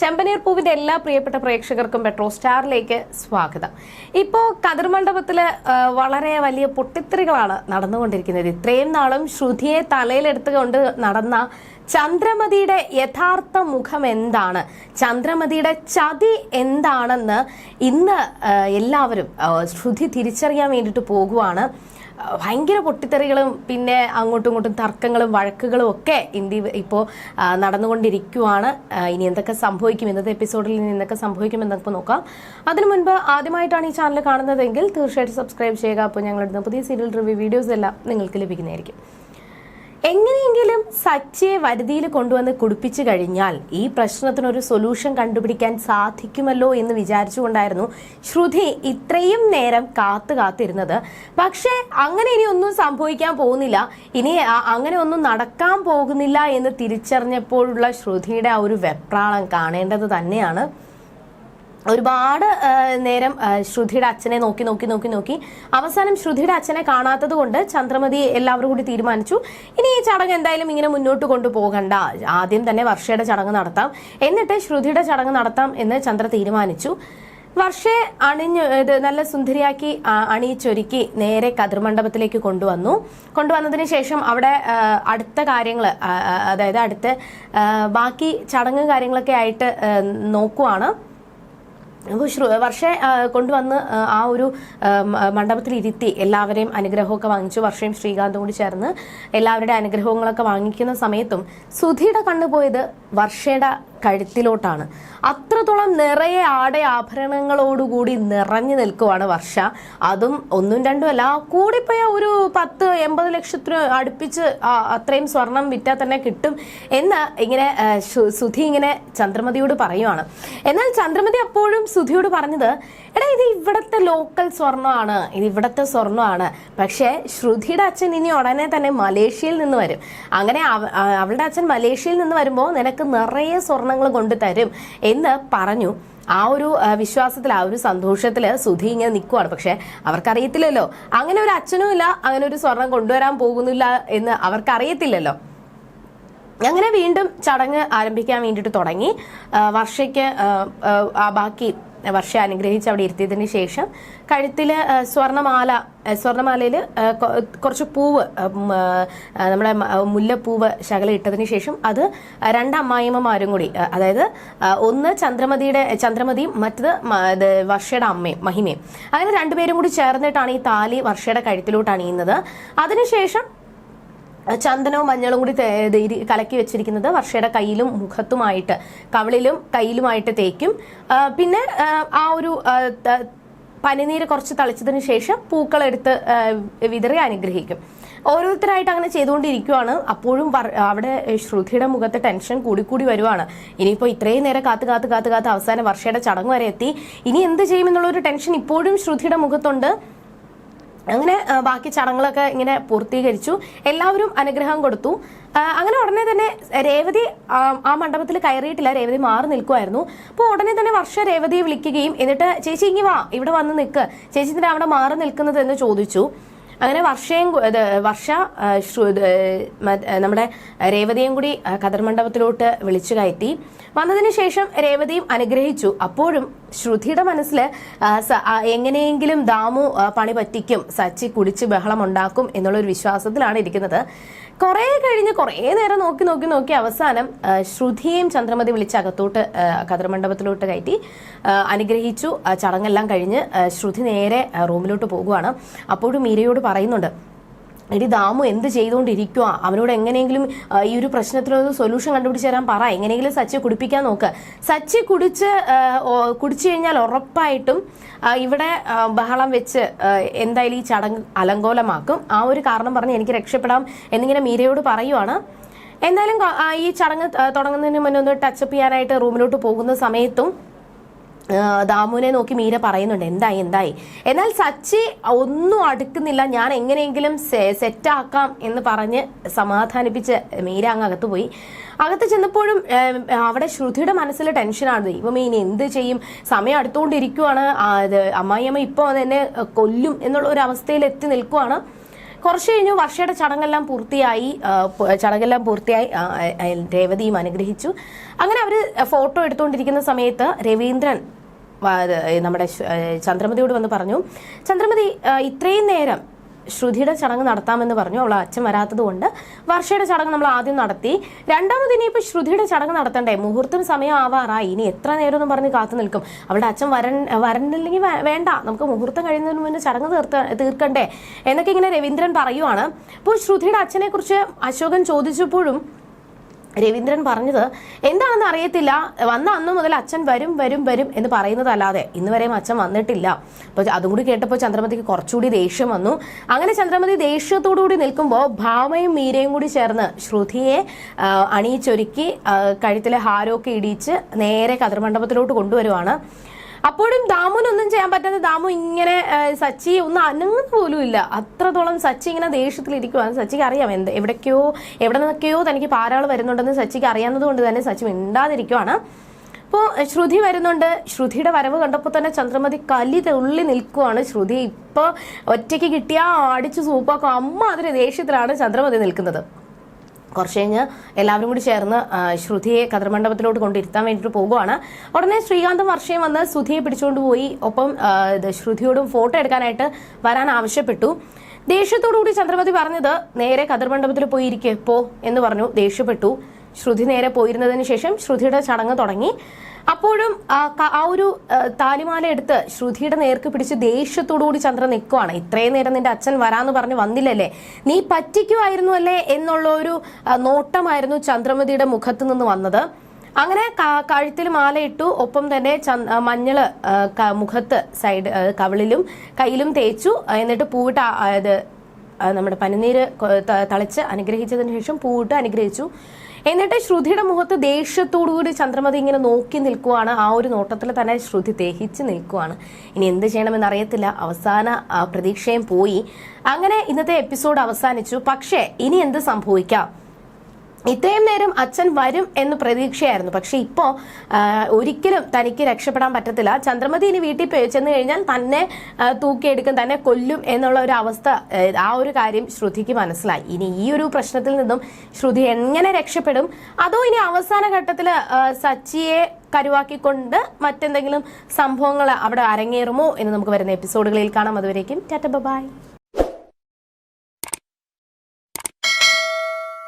ചെമ്പനീർ പൂവിന്റെ എല്ലാ പ്രിയപ്പെട്ട പ്രേക്ഷകർക്കും പെട്രോ സ്റ്റാറിലേക്ക് സ്വാഗതം. ഇപ്പോൾ കതിർ മണ്ഡപത്തിൽ വളരെ വലിയ പൊട്ടിത്തെറികളാണ് നടന്നുകൊണ്ടിരിക്കുന്നത്. ഇത്രയും നാളും ശ്രുതിയെ തലയിലെടുത്തുകൊണ്ട് നടന്ന ചന്ദ്രമതിയുടെ യഥാർത്ഥ മുഖം എന്താണ്? ചന്ദ്രമതിയുടെ ചതി എന്താണെന്ന് ഇന്ന് എല്ലാവരും ശ്രുതി തിരിച്ചറിയാൻ വേണ്ടിയിട്ട് പോകുവാണ്. ഭയങ്കര പൊട്ടിത്തെറികളും പിന്നെ അങ്ങോട്ടും ഇങ്ങോട്ടും തർക്കങ്ങളും വഴക്കുകളും ഒക്കെ ഇന്ത്യ ഇപ്പോൾ നടന്നുകൊണ്ടിരിക്കുവാണ്. ഇനി എന്തൊക്കെ സംഭവിക്കും ഇന്നത്തെ എപ്പിസോഡിൽ ഇനി എന്തൊക്കെ സംഭവിക്കും എന്നൊക്കെ നോക്കാം. അതിനു മുൻപ് ആദ്യമായിട്ടാണ് ഈ ചാനൽ കാണുന്നതെങ്കിൽ തീർച്ചയായിട്ടും സബ്സ്ക്രൈബ് ചെയ്യുക. അപ്പോൾ ഞങ്ങളിടുന്ന പുതിയ സീരിയൽ റിവ്യൂ വീഡിയോസ് എല്ലാം നിങ്ങൾക്ക് ലഭിക്കുന്നതായിരിക്കും. എങ്ങനെയെങ്കിലും സച്ചിയെ വരുതിയിൽ കൊണ്ടുവന്ന് കുടിപ്പിച്ചു കഴിഞ്ഞാൽ ഈ പ്രശ്നത്തിനൊരു സൊല്യൂഷൻ കണ്ടുപിടിക്കാൻ സാധിക്കുമല്ലോ എന്ന് വിചാരിച്ചുകൊണ്ടായിരുന്നു ശ്രുതി ഇത്രയും നേരം കാത്തു കാത്തിരുന്നത്. പക്ഷേ അങ്ങനെ ഇനി ഒന്നും സംഭവിക്കാൻ പോകുന്നില്ല. ഇനി അങ്ങനെ ഒന്നും നടക്കാൻ പോകുന്നില്ല എന്ന് തിരിച്ചറിഞ്ഞപ്പോഴുള്ള ശ്രുതിയുടെ ആ ഒരു വെപ്രാളം കാണേണ്ടത് തന്നെയാണ്. ഒരുപാട് നേരം ശ്രുതിയുടെ അച്ഛനെ നോക്കി നോക്കി നോക്കി നോക്കി. അവസാനം ശ്രുതിയുടെ അച്ഛനെ കാണാത്തത് കൊണ്ട് ചന്ദ്രമതി എല്ലാവരും കൂടി തീരുമാനിച്ചു ഇനി ഈ ചടങ്ങ് എന്തായാലും ഇങ്ങനെ മുന്നോട്ട് കൊണ്ടുപോകണ്ട. ആദ്യം തന്നെ വർഷയുടെ ചടങ്ങ് നടത്താം. എന്നിട്ട് ശ്രുതിയുടെ ചടങ്ങ് നടത്താം എന്ന് ചന്ദ്ര തീരുമാനിച്ചു. വർഷയെ അണിഞ്ഞു ഇത് നല്ല സുന്ദരിയാക്കി അണിയിച്ചൊരുക്കി നേരെ കതിർമണ്ഡപത്തിലേക്ക് കൊണ്ടുവന്നു. കൊണ്ടുവന്നതിന് ശേഷം അവിടെ അടുത്ത കാര്യങ്ങൾ അതായത് അടുത്ത ബാക്കി ചടങ്ങ് കാര്യങ്ങളൊക്കെ ആയിട്ട് നോക്കുവാണ്. വർഷ കൊണ്ടുവന്ന് ആ ഒരു മണ്ഡപത്തിൽ ഇരുത്തി എല്ലാവരെയും അനുഗ്രഹമൊക്കെ വാങ്ങിച്ചു. വർഷയും ശ്രീകാന്തും കൂടി ചേർന്ന് എല്ലാവരുടെ അനുഗ്രഹങ്ങളൊക്കെ വാങ്ങിക്കുന്ന സമയത്തും സുധിയുടെ കണ്ണുപോയത് വർഷയുടെ കഴുത്തിലോട്ടാണ്. അത്രത്തോളം നിറയെ ആടെ ആഭരണങ്ങളോടുകൂടി നിറഞ്ഞു നിൽക്കുവാണ് വർഷ. അതും ഒന്നും രണ്ടും അല്ല. കൂടിപ്പോയ ഒരു പത്ത് എൺപത് ലക്ഷത്തിന് അടുപ്പിച്ച് അത്രയും സ്വർണം വിറ്റാൽ തന്നെ കിട്ടും എന്ന് ഇങ്ങനെ സുധി ഇങ്ങനെ ചന്ദ്രമതിയോട് പറയുവാണ്. എന്നാൽ ചന്ദ്രമതി അപ്പോഴും സുധിയോട് പറഞ്ഞത് എടാ ഇത് ഇവിടത്തെ ലോക്കൽ സ്വർണമാണ്. ഇത് ഇവിടത്തെ സ്വർണമാണ്. പക്ഷേ ശ്രുതിയുടെ അച്ഛൻ ഇനി ഉടനെ തന്നെ മലേഷ്യയിൽ നിന്ന് വരും. അങ്ങനെ അവ- അവളുടെ അച്ഛൻ മലേഷ്യയിൽ നിന്ന് വരുമ്പോൾ നിനക്ക് നിറയെ സ്വർണങ്ങൾ കൊണ്ടു തരും എന്ന് പറഞ്ഞു. ആ ഒരു വിശ്വാസത്തിൽ ആ ഒരു സന്തോഷത്തിൽ സുധി ഇങ്ങനെ നിൽക്കുവാണ് പക്ഷെ അവർക്കറിയത്തില്ലല്ലോ. അങ്ങനെ ഒരു അച്ഛനും ഇല്ല. അങ്ങനെ ഒരു സ്വർണം കൊണ്ടുവരാൻ പോകുന്നില്ല എന്ന് അവർക്കറിയത്തില്ലല്ലോ. അങ്ങനെ വീണ്ടും ചടങ്ങ് ആരംഭിക്കാൻ വേണ്ടിയിട്ട് തുടങ്ങി. വർഷയ്ക്ക് ബാക്കി വർഷ അനുഗ്രഹിച്ച് അവിടെ ഇരുത്തിയതിന് ശേഷം കഴുത്തിൽ സ്വർണമാല സ്വർണമാലയിൽ കുറച്ച് പൂവ് നമ്മുടെ മുല്ലപ്പൂവ് ശകലം ഇട്ടതിന് ശേഷം അത് രണ്ട് അമ്മായിമ്മമാരും കൂടി അതായത് ഒന്ന് ചന്ദ്രമതിയുടെ ചന്ദ്രമതിയും മറ്റത് വർഷയുടെ അമ്മയും മഹിമയും. അങ്ങനെ രണ്ടുപേരും കൂടി ചേർന്നിട്ടാണ് ഈ താലി വർഷയുടെ കഴുത്തിലോട്ട് അണിയുന്നത്. അതിനുശേഷം ചന്ദനവും മഞ്ഞളും കൂടി കലക്കി വെച്ചിരിക്കുന്നത് വർഷയുടെ കയ്യിലും മുഖത്തുമായിട്ട് കവളിലും കയ്യിലുമായിട്ട് തേക്കും. പിന്നെ ആ, ഒരു പനിനീര് കുറച്ച് തളിച്ചതിന് ശേഷം പൂക്കളെടുത്ത് വിതറി അനുഗ്രഹിക്കും. ഓരോരുത്തരായിട്ട് അങ്ങനെ ചെയ്തുകൊണ്ടിരിക്കുവാണ്. അപ്പോഴും അവിടെ ശ്രുതിയുടെ മുഖത്തെ ടെൻഷൻ കൂടിക്കൂടി വരുവാണ്. ഇനിയിപ്പോൾ ഇത്രയും നേരം കാത്ത് കാത്ത് കാത്ത് കാത്ത് അവസാന വർഷയുടെ ചടങ്ങ് വരെ എത്തി. ഇനി എന്ത് ചെയ്യുമെന്നുള്ള ഒരു ടെൻഷൻ ഇപ്പോഴും ശ്രുതിയുടെ മുഖത്തുണ്ട്. അങ്ങനെ ബാക്കി ചടങ്ങുകളൊക്കെ ഇങ്ങനെ പൂർത്തീകരിച്ചു. എല്ലാവരും അനുഗ്രഹം കൊടുത്തു. അങ്ങനെ ഉടനെ തന്നെ രേവതി ആ, മണ്ഡപത്തിൽ കയറിയിട്ടില്ല. രേവതി മാറി നിൽക്കുമായിരുന്നു അപ്പോൾ ഉടനെ തന്നെ വർഷ രേവതിയെ വിളിക്കുകയും എന്നിട്ട് ചേച്ചി ഇങ്ങി വാ ഇവിടെ വന്ന് നിൽക്ക്. ചേച്ചി തന്നെ അവിടെ മാറി നിൽക്കുന്നത്? എന്ന് ചോദിച്ചു. അങ്ങനെ വർഷയും വർഷ നമ്മുടെ രേവതിയും കൂടി ആ, കതിർ മണ്ഡപത്തിലോട്ട് വിളിച്ചു കയറ്റി. വന്നതിന് ശേഷം രേവതിയും അനുഗ്രഹിച്ചു. അപ്പോഴും ശ്രുതിയുടെ മനസ്സിൽ എങ്ങനെയെങ്കിലും ദാമു പണി പറ്റിക്കും സച്ചി കുടിച്ച് ബഹളം ഉണ്ടാക്കും എന്നുള്ള ഒരു വിശ്വാസത്തിലാണ് ഇരിക്കുന്നത്. കുറേ കഴിഞ്ഞ് കുറേ നേരം നോക്കി നോക്കി നോക്കി അവസാനം ശ്രുതിയും ചന്ദ്രമതി വിളിച്ച് അകത്തോട്ട് കതിർമണ്ഡപത്തിലോട്ട് കയറ്റി അനുഗ്രഹിച്ചു. ചടങ്ങെല്ലാം കഴിഞ്ഞ് ശ്രുതി നേരെ റൂമിലോട്ട് പോകുവാണ്. അപ്പോഴും മീരയോട് പറയുന്നുണ്ട് എടി ദാമു എന്ത് ചെയ്തുകൊണ്ടിരിക്കുക അവനോട് എങ്ങനെയെങ്കിലും ഈ ഒരു പ്രശ്നത്തിനൊരു സൊല്യൂഷൻ കണ്ടുപിടിച്ച് തരാൻ പറ. എങ്ങനെയെങ്കിലും സച്ചി കുടിപ്പിക്കാൻ നോക്ക്. സച്ചി കുടിച്ച് കുടിച്ചു കഴിഞ്ഞാൽ ഉറപ്പായിട്ടും ഇവിടെ ബഹളം വെച്ച് എന്തായാലും ഈ ചടങ്ങ് അലങ്കോലമാക്കും. ആ ഒരു കാരണം പറഞ്ഞ് എനിക്ക് രക്ഷപ്പെടാം എന്നിങ്ങനെ മീരയോട് പറയുവാണ്. എന്തായാലും ഈ ചടങ്ങ് തുടങ്ങുന്നതിന് മുന്നേ ഒന്ന് ടച്ചപ്പ് ചെയ്യാനായിട്ട് റൂമിലോട്ട് പോകുന്ന സമയത്തും ദാമുവിനെ നോക്കി മീര പറയുന്നുണ്ട് എന്തായി എന്തായി? എന്നാൽ സച്ചി ഒന്നും അടുക്കുന്നില്ല. ഞാൻ എങ്ങനെയെങ്കിലും സെറ്റാക്കാം എന്ന് പറഞ്ഞ് സമാധാനിപ്പിച്ച് മീര അങ്ങ് അകത്ത് പോയി. അകത്ത് ചെന്നപ്പോഴും അവിടെ ശ്രുതിയുടെ മനസ്സിൽ ടെൻഷനാണ് ഇപ്പൊ ഇനി എന്ത് ചെയ്യും? സമയം അടുത്തുകൊണ്ടിരിക്കുവാണ് അമ്മായിയമ്മ ഇപ്പോൾ എന്നെ കൊല്ലും എന്നുള്ള ഒരു അവസ്ഥയിൽ എത്തി നിൽക്കുവാണ്. കുറച്ച് കഴിഞ്ഞു വർഷയുടെ ചടങ്ങെല്ലാം പൂർത്തിയായി. ചടങ്ങെല്ലാം പൂർത്തിയായി. രേവതിയും അനുഗ്രഹിച്ചു. അങ്ങനെ അവർ ഫോട്ടോ എടുത്തുകൊണ്ടിരിക്കുന്ന സമയത്ത് രവീന്ദ്രൻ നമ്മുടെ ചന്ദ്രമതിയോട് വന്ന് പറഞ്ഞു ചന്ദ്രമതി ഇത്രയും നേരം ശ്രുതിയുടെ ചടങ്ങ് നടത്താമെന്ന് പറഞ്ഞു. അവൾ അച്ഛൻ വരാത്തത് കൊണ്ട് വർഷയുടെ ചടങ്ങ് നമ്മൾ ആദ്യം നടത്തി. രണ്ടാമത് ഇനിയിപ്പോൾ ശ്രുതിയുടെ ചടങ്ങ് നടത്തണ്ടേ? മുഹൂർത്തം സമയം ആവാറായി ഇനി എത്ര നേരം എന്ന് പറഞ്ഞ് കാത്തു നിൽക്കും. അവളുടെ അച്ഛൻ വരൻ വരണില്ലെങ്കിൽ വേണ്ട. നമുക്ക് മുഹൂർത്തം കഴിയുന്നതിന് മുന്നേ ചടങ്ങ് തീർത്ത തീർക്കണ്ടേ? എന്നൊക്കെ ഇങ്ങനെ രവീന്ദ്രൻ പറയുവാണ്. അപ്പോൾ ശ്രുതിയുടെ അച്ഛനെ കുറിച്ച് അശോകൻ ചോദിച്ചപ്പോഴും രവീന്ദ്രൻ പറഞ്ഞത് എന്താണെന്ന് അറിയത്തില്ല. വന്ന അന്ന് മുതൽ അച്ഛൻ വരും വരും വരും എന്ന് പറയുന്നതല്ലാതെ ഇന്ന് വരെയും അച്ഛൻ വന്നിട്ടില്ല. അപ്പോൾ അതും കൂടി കേട്ടപ്പോൾ ചന്ദ്രമതിക്ക് കുറച്ചുകൂടി ദേഷ്യം വന്നു. അങ്ങനെ ചന്ദ്രമതി ദേഷ്യത്തോടു കൂടി നിൽക്കുമ്പോൾ ഭാമയും മീരയും കൂടി ചേർന്ന് ശ്രുതിയെ അണിയിച്ചൊരുക്കി കഴുത്തിലെ ഹാരമൊക്കെ ഇടിയിച്ച് നേരെ കതിർമണ്ഡപത്തിലോട്ട് കൊണ്ടുവരുവാണ്. അപ്പോഴും ദാമുനൊന്നും ചെയ്യാൻ പറ്റാതെ ദാമു ഇങ്ങനെ സച്ചി ഒന്നും അനങ്ങുന്ന പോലും ഇല്ല. അത്രത്തോളം സച്ചി ഇങ്ങനെ ദേഷ്യത്തിലിരിക്കുവാണ്. സച്ചിക്ക് അറിയാം എന്ത് എവിടേക്കോ എവിടെ നിന്നൊക്കെയോ തനിക്ക് പാരാൾ വരുന്നുണ്ടെന്ന് സച്ചിക്ക് അറിയാവുന്നത് കൊണ്ട് തന്നെ സച്ചി മിണ്ടാതിരിക്കുവാണ്. അപ്പോൾ ശ്രുതി വരുന്നുണ്ട്. ശ്രുതിയുടെ വരവ് കണ്ടപ്പോൾ തന്നെ ചന്ദ്രമതി കലി തുള്ളി നിൽക്കുവാണ്. ശ്രുതി ഇപ്പോൾ ഒറ്റയ്ക്ക് കിട്ടിയാൽ അടിച്ചു സൂപ്പാക്കും അമ്മ അതിന് ദേഷ്യത്തിലാണ് ചന്ദ്രമതി നിൽക്കുന്നത്. കുറച്ച് കഴിഞ്ഞ് എല്ലാവരും കൂടി ചേർന്ന് ശ്രുതിയെ കതിർമണ്ഡപത്തിലോട്ട് കൊണ്ടിരുത്താൻ വേണ്ടിയിട്ട് പോകുവാണ്. ഉടനെ ശ്രീകാന്തും വർഷയും വന്ന് ശ്രുതിയെ പിടിച്ചുകൊണ്ട് പോയി. ഒപ്പം ശ്രുതിയോടും ഫോട്ടോ എടുക്കാനായിട്ട് വരാൻ ആവശ്യപ്പെട്ടു. ദേഷ്യത്തോടുകൂടി ചന്ദ്രമതി പറഞ്ഞത് നേരെ കതിർമണ്ഡപത്തിൽ പോയിരിക്കെ പോ എന്ന് പറഞ്ഞു. ദേഷ്യപ്പെട്ടു. ശ്രുതി നേരെ പോയിരുന്നതിന് ശേഷം ശ്രുതിയുടെ ചടങ്ങ് തുടങ്ങി. അപ്പോഴും ആ ഒരു താലിമാല എടുത്ത് ശ്രുതിയുടെ നേർക്ക് പിടിച്ച് ദേഷ്യത്തോടുകൂടി ചന്ദ്രൻ നിൽക്കുവാണ്. ഇത്രയും നേരം നിന്റെ അച്ഛൻ വരാന്ന് പറഞ്ഞ് വന്നില്ലല്ലേ? നീ പറ്റിക്കുമായിരുന്നു അല്ലേ എന്നുള്ള ഒരു നോട്ടമായിരുന്നു ചന്ദ്രമതിയുടെ മുഖത്ത് നിന്ന് വന്നത്. അങ്ങനെ കഴുത്തിൽ മാലയിട്ടു ഒപ്പം തന്നെ മഞ്ഞൾ മുഖത്ത് സൈഡ് കവളിലും കയ്യിലും തേച്ചു. എന്നിട്ട് പൂവിട്ട് ഇത് നമ്മുടെ പനിനീര് തളിച്ച് അനുഗ്രഹിച്ചതിന് ശേഷം പൂവിട്ട് അനുഗ്രഹിച്ചു. എന്നിട്ട് ശ്രുതിയുടെ മുഖത്ത് ദേഷ്യത്തോടുകൂടി ചന്ദ്രമതി ഇങ്ങനെ നോക്കി നിൽക്കുവാണ്. ആ ഒരു നോട്ടത്തിൽ തന്നെ ശ്രുതി ദേഹിച്ച് നിൽക്കുവാണ്. ഇനി എന്ത് ചെയ്യണമെന്ന് അറിയത്തില്ല. അവസാന പ്രതീക്ഷയും പോയി. അങ്ങനെ ഇന്നത്തെ എപ്പിസോഡ് അവസാനിച്ചു. പക്ഷേ ഇനി എന്ത് സംഭവിക്കാം? ഇത്രയും നേരം അച്ഛൻ വരും എന്ന് പ്രതീക്ഷയായിരുന്നു. പക്ഷെ ഇപ്പോൾ ഒരിക്കലും തനിക്ക് രക്ഷപ്പെടാൻ പറ്റത്തില്ല. ചന്ദ്രമതി ഇനി വീട്ടിൽ പോയി ചെന്ന് കഴിഞ്ഞാൽ തന്നെ തൂക്കിയെടുക്കും തന്നെ കൊല്ലും എന്നുള്ള ഒരു അവസ്ഥ ആ, ആ ഒരു കാര്യം ശ്രുതിക്ക് മനസ്സിലായി. ഇനി ഈ ഒരു പ്രശ്നത്തിൽ നിന്നും ശ്രുതി എങ്ങനെ രക്ഷപ്പെടും? അതോ ഇനി അവസാന ഘട്ടത്തിൽ സച്ചിയെ കരുവാക്കിക്കൊണ്ട് മറ്റെന്തെങ്കിലും സംഭവങ്ങൾ അവിടെ അരങ്ങേറുമോ എന്ന് നമുക്ക് വരുന്ന എപ്പിസോഡുകളിൽ കാണാം. അതുവരേക്കും ടാറ്റ ബൈ.